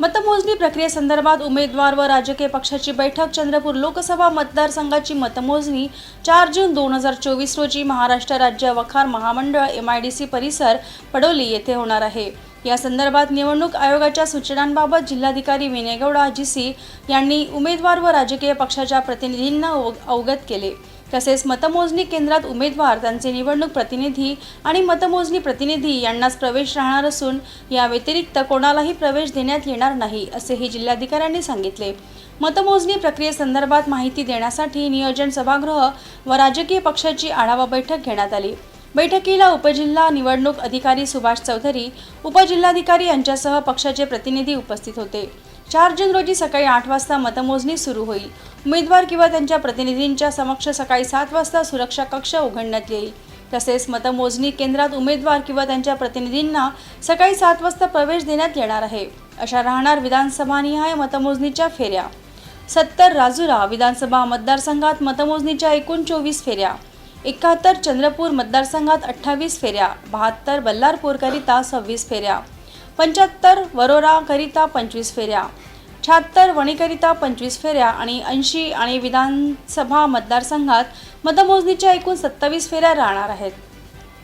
मतमोजणी प्रक्रियेसंदर्भात उमेदवार व राजकीय पक्षाची बैठक चंद्रपूर लोकसभा मतदारसंघाची मतमोजणी चार जून दोन हजार चोवीस रोजी महाराष्ट्र राज्य वखार महामंडळ एम आय डी सी परिसर पडोली येथे होणार आहे. या संदर्भात निवडणूक आयोगाच्या सूचनांबाबत जिल्हाधिकारी विनय गौडा जी सी यांनी उमेदवार व राजकीय पक्षाच्या प्रतिनिधींना अव- अवगत केले. तसेच मतमोजणी केंद्रात उमेदवार त्यांचे निवडणूक प्रतिनिधी आणि मतमोजणी प्रतिनिधी यांनाच प्रवेश राहणार असून या व्यतिरिक्त कोणालाही प्रवेश देण्यात येणार नाही असेही जिल्हाधिकाऱ्यांनी सांगितले. मतमोजणी प्रक्रियेसंदर्भात माहिती देण्यासाठी नियोजन सभागृह व राजकीय पक्षाची आढावा बैठक घेण्यात आली. बैठकीला उपजिल्हा निवडणूक अधिकारी सुभाष चौधरी उपजिल्हाधिकारी यांच्यासह पक्षाचे प्रतिनिधी उपस्थित होते. चार जून रोजी सकाळी आठ वाजता मतमोजणी सुरू होईल. उमेदवार किंवा त्यांच्या प्रतिनिधींच्या समक्ष सकाळी सात वाजता सुरक्षा कक्ष उघडण्यात येईल. तसेच मतमोजणी केंद्रात उमेदवार किंवा त्यांच्या प्रतिनिधींना सकाळी सात वाजता प्रवेश देण्यात येणार आहे. अशा राहणार विधानसभानिहाय मतमोजणीच्या फेऱ्या. सत्तर राजुरा विधानसभा मतदारसंघात मतमोजणीच्या एकूण चोवीस फेऱ्या. एकाहत्तर चंद्रपूर मतदारसंघात अठ्ठावीस फेऱ्या बहात्तर बल्लारपूरकरिता सव्वीस फेऱ्या पंच्याहत्तर वरोराकरिता पंचवीस फेऱ्या शहात्तर वणीकरिता पंचवीस फेऱ्या आणि ऐंशी आणि विधानसभा मतदारसंघात मतमोजणीच्या एकूण सत्तावीस फेऱ्या राहणार आहेत.